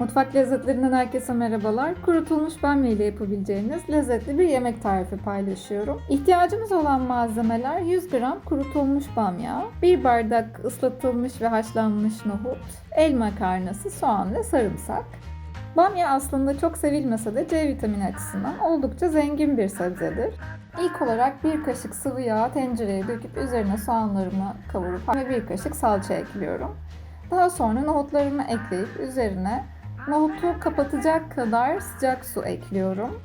Mutfak lezzetlerinden herkese merhabalar. Kurutulmuş bamya ile yapabileceğiniz lezzetli bir yemek tarifi paylaşıyorum. İhtiyacımız olan malzemeler 100 gram kurutulmuş bamya, 1 bardak ıslatılmış ve haşlanmış nohut, el makarnası, soğan ve sarımsak. Bamya aslında çok sevilmese de C vitamini açısından oldukça zengin bir sebzedir. İlk olarak bir kaşık sıvı yağ tencereye döküp üzerine soğanlarımı kavurup ve bir kaşık salça ekliyorum. Daha sonra nohutlarımı ekleyip üzerine nohutu kapatacak kadar sıcak su ekliyorum.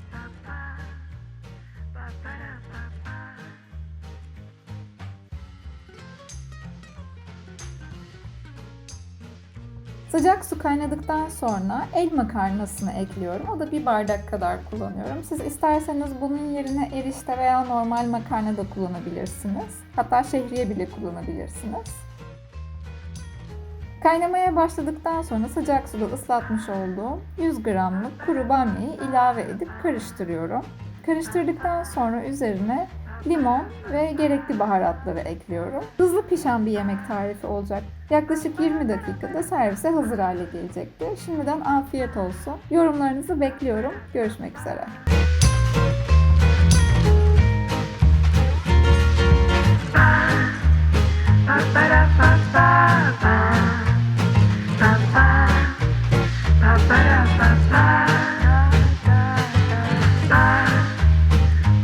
Sıcak su kaynadıktan sonra el makarnasını ekliyorum. O da bir bardak kadar kullanıyorum. Siz isterseniz bunun yerine erişte veya normal makarna da kullanabilirsiniz. Hatta şehriye bile kullanabilirsiniz. Kaynamaya başladıktan sonra sıcak suda ıslatmış olduğum 100 gramlık kuru bamyayı ilave edip karıştırıyorum. Karıştırdıktan sonra üzerine limon ve gerekli baharatları ekliyorum. Hızlı pişen bir yemek tarifi olacak. Yaklaşık 20 dakikada servise hazır hale gelecektir. Şimdiden afiyet olsun. Yorumlarınızı bekliyorum. Görüşmek üzere.